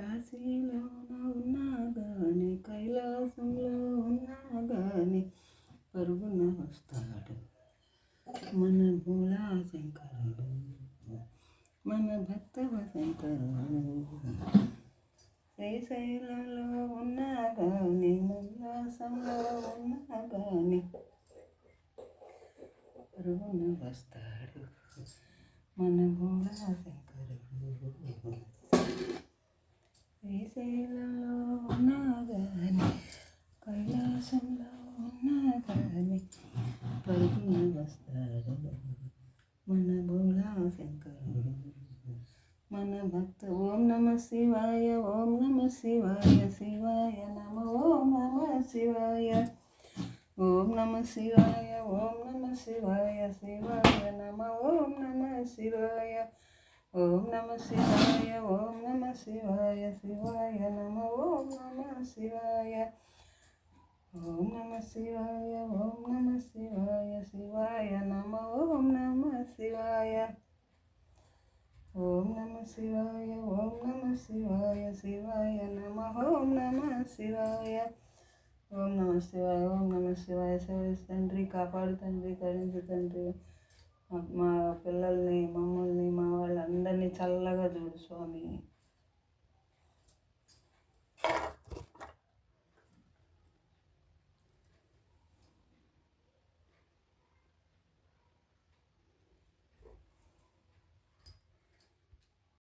కాశీలోన ఉన్నా కానీ కైలాసంలో ఉన్నా కానీ పరుగున వస్తాడు. మన భూలా శంకరుడు మన భక్తవ శంకరుడు శ్రీశైలంలో ఉన్నా కానీ ఉల్లాసంలో ఉన్నా కానీ పరుగున వస్తాడు. మన భూలా శంకరుడు శ్రీశైలంలో ఉన్నా గాని కైలాసంలో ఉన్నా గాని పరుగున వస్తాడు. మన భోలా శంకరుడు. మన భక్త ఓం నమ శివాయ ఓం నమ శివాయ శివాయ నమ ఓం నమ శివాయ. ఓం నమ శివాయ ఓం నమ శివాయ శివాయ నమ ఓం నమ శివాయ. ఓం నమ శివాయ ఓం నమ శివాయ శివాయ నమ ఓం నమ శివాయ ఓం నమ శివాయ ఓం నమ శివాయ శివాయ నమ ఓం నమ శివాయ ఓం నమ శివాయ ఓం నమ శివాయ శివాయ నమ ఓం నమ శివాయ ఓం నమ శివాయ ఓం నమ శివాయ శివ తండ్రి కాపాడు తండ్రి కరుణించు తండ్రి మా పిల్లల్ని మమ్మల్ని మా చల్లగా చూడు స్వామి.